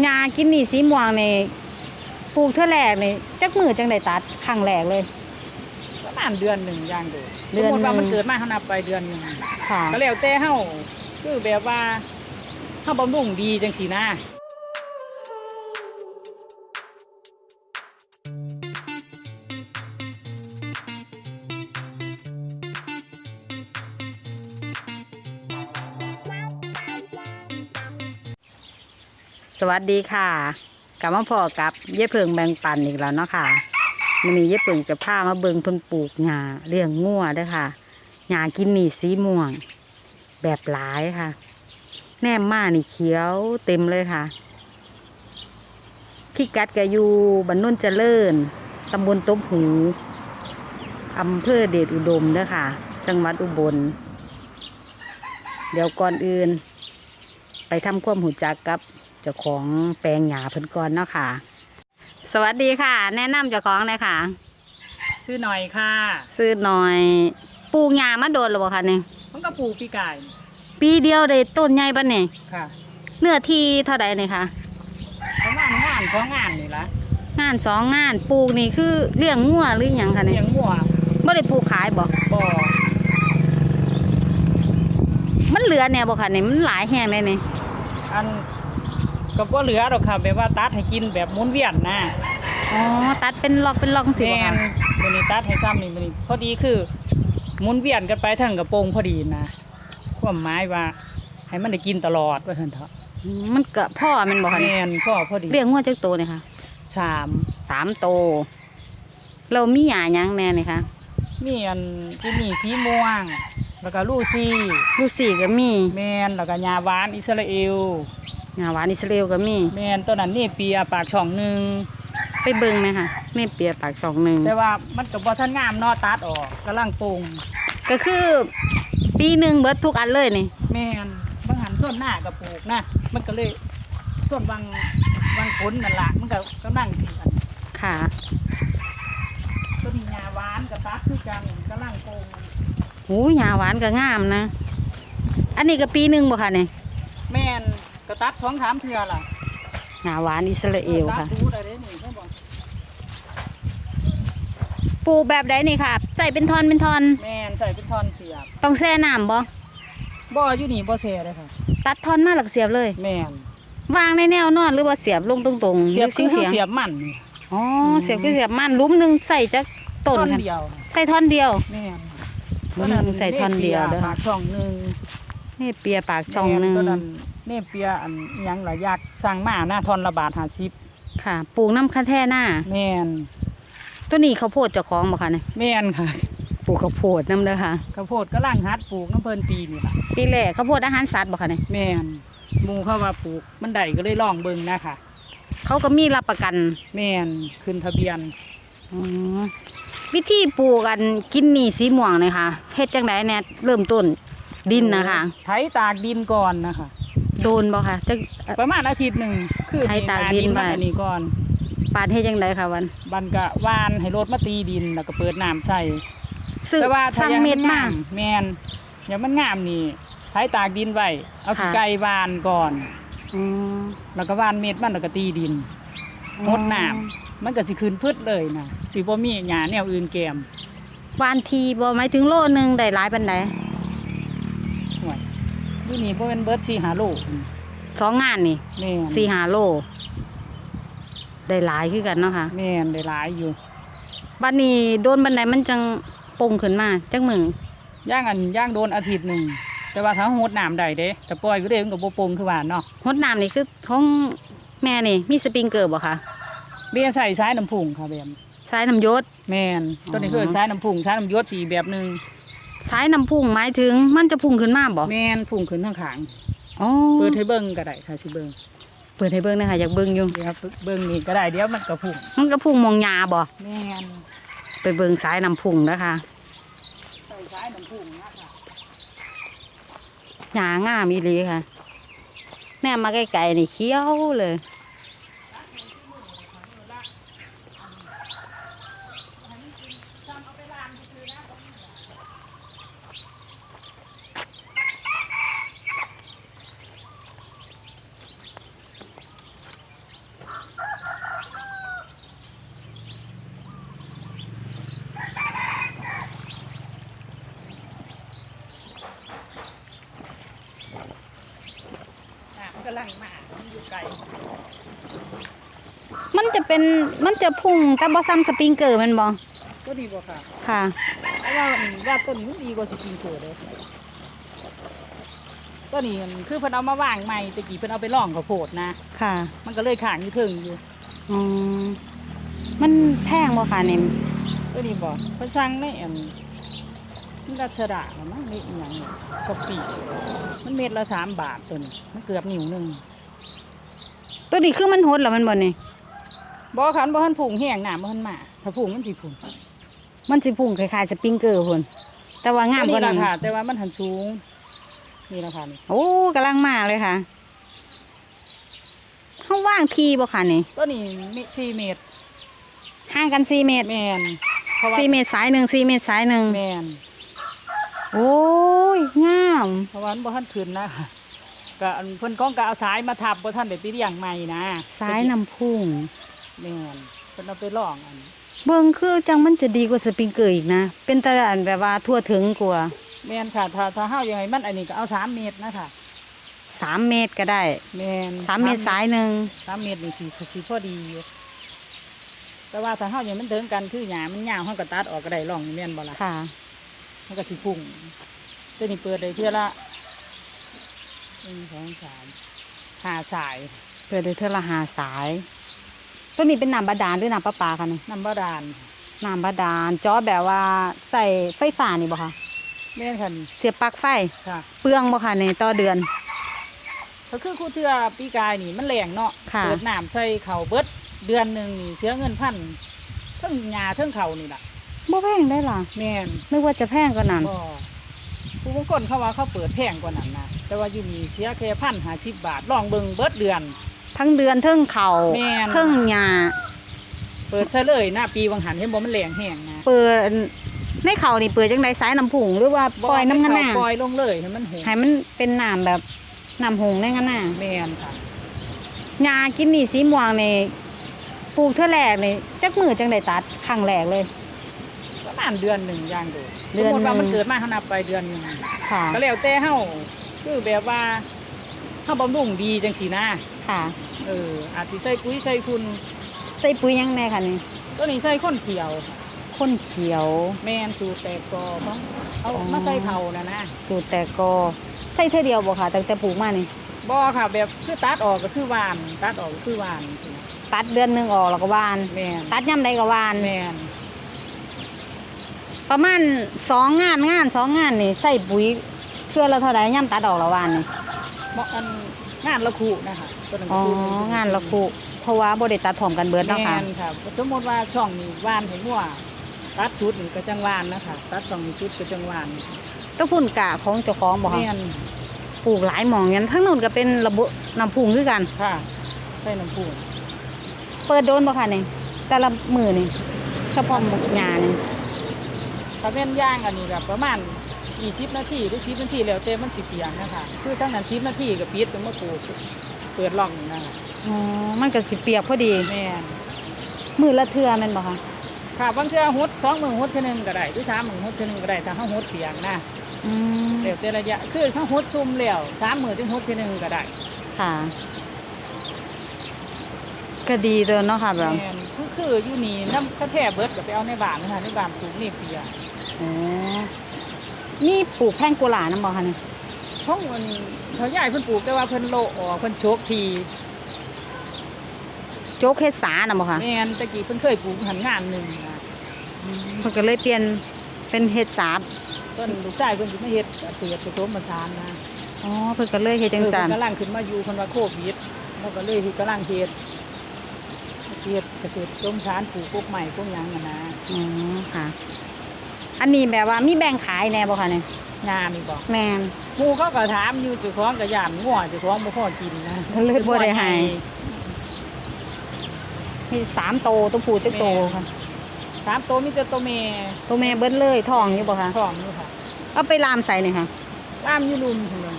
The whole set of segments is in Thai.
หญ้ากินนี่สีม่วงนี่ปลูกเท่าแรกนี่จักมือจังได้ตัดครั้งแรกเลย ประมาณเดือนหนึ่งย่างเดือนเดืสอนมมติว่าหนึ่งมันเกิดมาเขานับไปเดือนหนึ่งค่ะ ก็แล้วแต่เฮาคือแบบว่าเฮาบำรุงดีจังสีนะ สวัสดีค่ะกลับมาพอกับเย้เพิงแบงปันอีกแล้วเนาะค่ะมันนี้เย้เพิงจะพามาเบิงเพิ่นปลูกหญ้าเลี้ยงงัวเด้วยค่ะหญ้ากินหนีสีม่วง แบบหลายค่ะ แนมมานี่เขียวเต็มเลยค่ะพี่กัดกะอยู่บ้านนุ่นเจริญตำบลตบหูอำเภอเดชอุดมเด้อค่ะ จังหวัดอุบล เดี๋ยวก่อนอื่น ไปทำความหูจักกับ เจ้าของแปลงหญ้าเพิ่นก่อนเนาะค่ะ สวัสดีค่ะ แนะนำเจ้าของเลยค่ะ ชื่อหน่อยค่ะซื้อหน่อยปลูกหญ้ามาโดนหรือเปล่าคะเนี่ยมันก็ปลูกปีกายปีเดียวได้ต้นใหญ่ปะเนี่ยค่ะเนื้อที่เท่าใดเนี่ยคะประมาณงานของงานนี่ละงานสองงานปลูกนี่คือเลี้ยงงัวหรือหยังคะเลี้เนี่ยยงหัวไม่ได้ปลูกขายบ่บ่อมันเหลือเนี่ยบ่คะเนี่ยมันหลายแห้งเลยเนี่ยอัน ก็บ่เหลือหรอกค่ะแบบว่าตัดให้กินแบบหมุนเวียนนะอ๋อตัดเป็นล็อกเป็นล็อกสิแมบ่นคะมื้อนี้ตัดให้ซ้ำนี่มื้อนี้พอดีคือหมุนเวียนกันไปทั้งกระโปรงพอดีนะความหมายว่า ให้มันได้กินตลอดว่าซั่นเถอะอืมมันก็พ่อแมันบ่คะแมเนี่ยนพ่อพอดีเลี้ยงงัวจักโตวเนี่ยค่ะสามสามโตวเรามีหญ้าหยังแน่เนี่ยคะมีอันที่นี่สีม่วง แล้วก็ลูซี่ ลูกสี่ก็มี แมนแล้วก็ยาหวานอิสราเอล งาหวานอิสราเอลก็มี แมนตัวนั้นนี่เปียปากช่องหนึ่งไปเบิ่งไหมคะแม่เปียปากช่องหนึ่งแต่ว่ามันกับว่าท่านงามเนอตัดออกกำลังปรุงก็คือปีหนึ่งเบิดทุกอันเลยนี่ แมนบางหันส่วนหน้ากับปลูกนะมันก็เลยส่วนบางบางผลนั่นละมันก็กำลังสิอันค่ะตัวนี้ยาหวานกับตัดคือกันกำลังปรุงหูหญ้าหวานก็งามนะ อันนี้ก็ปีหนึ่งบ่ค่ะเนี่ย แมน ก็ตัดสองสามเทื่อล่ะหญ้าหวานอิสราเอลตัดค่ะดูได้เลยนี่ใช่บอกปลูกแบบใดนี่ค่ะใส่เป็นทอนเป็นทอน แมนใส่เป็นทอนเสียบต้องแช่น้ำบ่บ่อยู่นี่บ่แช่เลยค่ะ ตัดทอนมาหลักเสียบเลย แมนวางในแนวนอนหรือว่าเสียบลงตรงๆเสียบหคืรืออเฮาเสียงเสียบมันนี่อ๋อเสียบคือเสียบมันหลุ้มหนึ่งใส่จักต้นท่อนค่ะเดียว ใส่ท่อนเดียวแม่นหลุ้มหนึ่งใส่ท่อนเดียวเด้อ ปากช่องหนึ่ง นี่เปียปากช่องหนึ่งแม่ตัวนั้นนี่เปียอันอิหยังหลายอยากสร้างมาหน้าทอนละบาทห้าสิบค่ะ ปลูกน้ำคาแท่หน้า แม่นตัวนี้ข้าวโพดเจ้าของบ่คะเนี่ยแม่นค่ะปลูกข้าวโพดน้ำเด้อค่ะ ข้าวโพดก็ล่างฮัดปลูกน้ำเพลินปีนี่ล่ะปีแรกข้าวโพดอาหารสัตว์บ่คะเนี่ยแม่นหมูเข้าว่าปลูกมันได้ก็เลยลองเบิ่งนะคะเขาก็มีรับประกันแม่นขึ้นทะเบียน อ๋อวิธีปลูกกันกินนี่สีม่วงเลยค่ะเฮ็ดจังไดแน่เริ่มต้น ดินนะคะไถตากดินก่อนนะคะ โดนบ่ค่ะจักประมาณอาทิตย์หนึ่งคือไถตากดินหไว้มันอันนี้ก่อนปาดเฮ็ดจังไดค่ะวันบันกะวานให้รถมาตีดินแล้วก็เปิดน้ำใส่ซื้อแต่ว่าสั่ถ้างอยากเม็ดนมางแมนอย่างมันงามนี่ไถตากดินไว้เอาค่ะขี้ไก่วานก่อนอืมแล้วก็วานเม็ดมันแล้วก็ตีดินงดน้ำมันก็สิคืนพืชเลยนะสิบ่มีหญ้าแนวอื่นแกมวานทีบ่หมายถึงโลนึงได้หลายปานใดห่วย อยู่นี่บ่เป็นเบิดสิหาโลสองงานนี่แม่นสี่ห้าโล ได้หลายคือกันเนาะค่ะแม่นได้หลายอยู่บัดนี้โดนบันไดมันจังปงขึ้นมาจักมือย่างอันย่างโดนอาทิตย์หนึงแต่ว่าถ้าโหดน้ำได้เด้แต่ปล่อยอยู่เด้มันก็บ่ปลงคือว่าเนาะหดน้ำนี่คือของแม่นี่ มีสปริงเกอร์บ่คะเบี้ยใส่สายน้ำผุ่งค่ะแบมสายน้ำยศ แม่นตัวนี้อ๋อคือสายน้ำผุ่งสายน้ำยศสีแบบหนึง สายน้ำพุ่งหมายถึงมันจะพุ่งขึ้นมาบ่แม่นผุ่งขึ้นข้างขางอ๋อเปิดให้เบิ่งก็ได้ค่ะสิเบิ่งเปิดให้เบิ่งหนะคะอยากเบิ่งอยู่เดี๋ยวเบิ่งนี่ก็ได้เดี๋ยวมันก็ผุ่งมันก็พุ่งมองยาบ่แม่นไปเบิ่งสายน้ำพุ่งนะคะใส่สายน้ำผุ่งนะคะหยางามอีหลีค่ะ แม่มาใกล้ๆนี่เขียวเลย กำลังมามันอยู่ไกลมันจะเป็นมันจะพุ่งตับบ่ซ้ำสปริงเกอร์มันบอก็ดีบ่ค่ะ ค่ะ ว่าอืมว่าต้นนี้มันดีกว่าสิกินเกิดเลยต้นนี้มันคือเพิ่นเอามาวางใหม่ตะกี้เพิ่นเอาไปล่องข้าวโพดนะ ค่ะ มันก็เลยข้างอยู่เทิงอยู่อืมมันแพงบ่ค่ะเนี่ยต้นนี้บ่เพิ่นสั่งในอันมันรัชดาละมั้งนี่อีหยังเนี่ยก็ปีมันเม็ดละสามบาทตัวนี้มันเกือบนิ้วหนึงตัวนี้คือมันหดเหรอมันบ่นี่บ่คันบ่ทันผุงแห้งน้ำบ่ทันมา ถ้าผุงมันสิผุง มันสิพุ่งคล้ายๆสปริงเกอร์พุ่นแต่ว่างามกว่าตัวนั้น ราคาแต่ว่ามันหันสูง นี่ราคานี่โอ้กำลังมาเลยค่ะเฮาว่างทีบ่ค่ะนี่ตัวนี้มีสี่เมตรห่างกัน4เมตรแมนเพราะว่า4เมตรสายหนึ่ง4เมตรสายหนึ่งแมนโอ้ยงามเพราะว่ามันบ่ทันขึ้นนะก็อันเพิ่นก้องก็เอาสายมาทับบ่ทันได้ไปเลี้ยงใหม่นะสายน้ำพุ่งแม่นเพิ่นเอาไปลองอัน เบิ่งคือจังมันจะดีกว่าสปริงเกอร์อีกนะ เป็นตลาดแบบว่าทั่วถึงกว่าแม่นค่ะถ้าถ้าเฮาอยากให้มันอันนี้ก็เอาสามเมตรนะคะสามเมตรก็ได้แม่นสามเมตรสายหนึ่งสามเมตรนี่สิสิพอดีอยู่แต่ว่าถ้าเฮาอยากให้มันเถิงกันคือหญ้ามันยาวเฮาก็ตัดออกก็ได้ลองแม่นบ่ล่ะค่ะมันก็สิพุ่งตัวนี้เปิดได้เทื่อละหนึ่งสองสามห้าสายเพื่อได้เท่าละหาสาย ตัวนี้เป็นน้ำบาดาลหรือน้ำประปาคะนี่น้ำบาดาลน้ำบาดาลจอแบบว่าใส่ไฟฟ้านี่บ่คะแม่นค่ะนี่เสียบปลั๊กไฟ ค่ะเปลืองบ่คะนี่ต่อเดือน ก็คือครูเทือปีกายนี่มันแรงเนาะค่ะ เปิดน้ำใส่เข่าเบิดเดือนหนึ่งนี่เสียเงินพันเทั้งยาเทั้งเข่านี่ล่ะบ่แพงได้ล่ะแม่นนึกว่าจะแพงกว่านั้นก็ผู้บางคนเขาว่าเขาเปิดแพงกว่านั้นนะแต่ว่าอยู่นี่เสียแค่พันหาสิบบาทลองเบิ่งเบิดเดือน ทั้งเดือนเทั้งเข่าแม่น เทั้งหญ้าเปิดซะเลยหน้าปีวังหันเห็นบ่มันแรงแห้งนะเปิดในเข่านี่เปิดจังไดสายน้ำผุงหรือว่าปล่อยน้ำกันหน้าปล่อยลงเลยให้มันหงให้มันเป็นน้ำแบบน้ำหงในกันหน้าแม่นค่ะหญ้ากินนี่สีม่วงนี่ปลูกเท่าแรกนี่จักมือจังไดตัดครั้งแรกเลย ประมาณเดือนหนึ่งอย่างเดียวเดืสอนมมติว่าหนึ่งมันเกิดมาเขานับไปเดือนหนึ่งค่ะ ก็แล้วแต่เฮาคือแบบว่า เฮาบำรุงดีจังสีนะค่ะ เอออาจสิใส่ปุ๋ยใส่คุณใส่ปุ๋ยหยังแน่ค่ะนี่ตัวนี้ใส่ข้นเขียวค่ะข้นเขียว แมนสูตรแตกกอของเอาอ๋อมาใส่เผานะนะสูตรแต่ก็ใส่เท่าเดียวบ่ค่ะตั้งแต่ปลูกมานี่บ่ค่ะ แบบคือตัดออกก็คือหวาน ตัดออกก็คือหวาน ตัดเดือนหนึงออกแล้วก็หวาน แมนตัดย่ำใดก็หวาน แมนประมาณสองงานงานสองงานนี่ใส่ปุ๋ยเพื่อละเท่าใดย่ำตัดออกและหวานนี่ เหมาะอันงานละคุนะคะตัวนั้นอ๋ก็อคืงานละคุเพราะว่าบ่ได้ตัดพร้อมกันเบิดแมเนาะค่ะนค่ะสมมติว่าช่องนี้หวานให้งัวตัดชุดนี่ก็จังหวานนะคะตัดช่องนี้ชุดก็จังหวานต้องพุ่นกะของเจ้าของบ่แมค่ะนปลูกหลายหม่องยันทั้งนู้นก็เป็นระบบน้ำพุงคือกัน ค่ะใส่น้ำปูเปิดโดนบ่ค่ะนี่แต่ละมือนี่เฉพาะหมกหญ้านี่ถ้าเป็นย่างอันนี้ก็ประมาณ 20นาทีหรือ10นาทีแล้วแต่มันสิเปียกนะคะคือทั้งนั้น10นาทีก็ปิดเป็นมะกรูดเปิดล่องนี่นะคะอ๋อมันก็สิเปียกพอดี แม่นมือละเทื่อแม่นบ่คะค่ะบางเทื่อหดสองมือหดเท่อหนึงก็ได้หรือสามมือหดเท่อหนึงก็ได้ถ้าเฮาหดเปียกนะอืมเดี๋ยวแต่ระยะคือถ้าหดซุ่มแล้วสามมือถึงหดเท่อหนึงก็ได้ค่ะ ก็ดีเด้อเนาะค่ะแบบแม่นคือคืออยู่นี่น้ำกระแทเบิดก็ไปเอาในบ้านนะคะในบ้านปลูกนี่เปียก อ๋อ นี่ปลูกแพงกุหลาบนำบ่คะนี่ท้องมันเขาใหญ่เพิ่นปลูกแต่ว่าเพิ่นโลออกเพิ่นโชกทีโจ๊กเฮ็ดสาน่ะบ่คะแม่นตะกี้เพิ่นเคยปลูกหันงานหนึ่งนะเพิ่นก็เลยเปลี่ยนเป็นเฮ็ดสาบต้นลูกชายเพิ่นสิมาเฮ็ดเปิดผสมผสานนะอ๋อเพิ่นก็เลยเฮ็ดจังเออซั่นเพิ่นกำลังขึ้นมาอยู่เพิ่นว่าโควิดแล้วก็เลยกำลังเฮ็ดเฮ็ดเกษตรผสมผสานปลูกพวกใหม่พวกหยังน่ะนะอ๋อค่ะ อันนี้แบบว่ามีแบ่งขายแน่บ่คะเนี่ยงานนี่บอกแม่นหมู่เขาก็ถามอยู่เจ้าของก็ย่านงัวเจ้าของบ่พอกินนะเลยบ่ได้ให้ มีสามโตตัวผู้จักโตค่ะสามตัวมีแต่ตัวแม่ตัวแม่เบิดเลยท้องอยู่บ่คะท้องอยู่ค่ะเอาไปลามใส่นี่ค่ะตามอยู่ลุมพุ่นน่ะ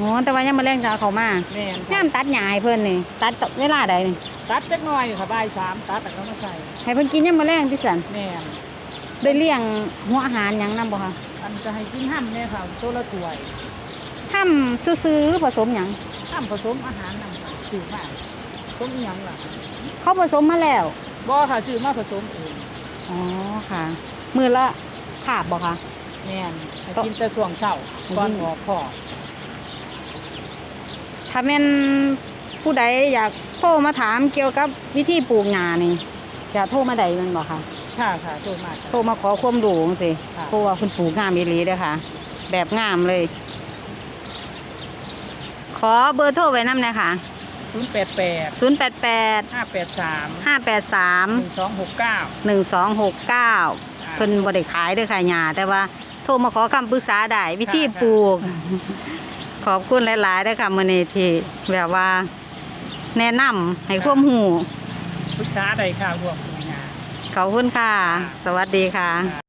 อ๋อแต่ว่ายังมาแรงจะเอาเขามาแม่นย่ามตัดหญ้าให้เพิ่นนี่ตัดเวลาใดนี่ตัดจักหน่อยค่ะบ่ายสามตัดแล้วก็มาใส่ให้เพิ่นกินยังมาแรงที่สันแม่น ได้เลี้ยงหัวอาหารหยังนํบ่คะอันจะให้กินห้ำเนี่ยค่ะตัวละถ้วยทำซื้อๆผสมหยังผทำผสมอาหารนำค่ะซื้อมาผสมอีหยังล่ะเขาผสมมาแล้วบ่ค่ะซื้อมาผสมเองอ๋อค่ะ มือละขาบบ่คะ แม่นให้กินแต่ช่วงเช้าก่อนออกพ่อกถ้าแม่นผู้ใดอยากโทรมาถามเกี่ยวกับวิธีปลูกงานี่ จะโทรมาใดแมันบ่คะค่ะค่ะโทษมากโทรมาขอความรู้จังซี่ค่ะ เพราะว่าคุณปลูกงามอีหลีเด้อค่ะ แบบงามเลย ขอเบอร์โทรไว้นำหน่อยค่ะศูนย์แปดแปด088 ห้าแปดสาม583หนึ่งสองหกเก้าหนึ่งสองหกเก้าเพิ่นบ่ได้ขายเด้อค่ะยาแต่ว่าโทรมาขอคำปรึกษาได้วิธีปลูก ขอบคุณหลายๆเด้อค่ะมื้อนี้ที่แบบว่า แนะนำให้ความรู้ ปรึกษาใดค่ะพวกงานขอบคุณค่ะ สวัสดีค่ะ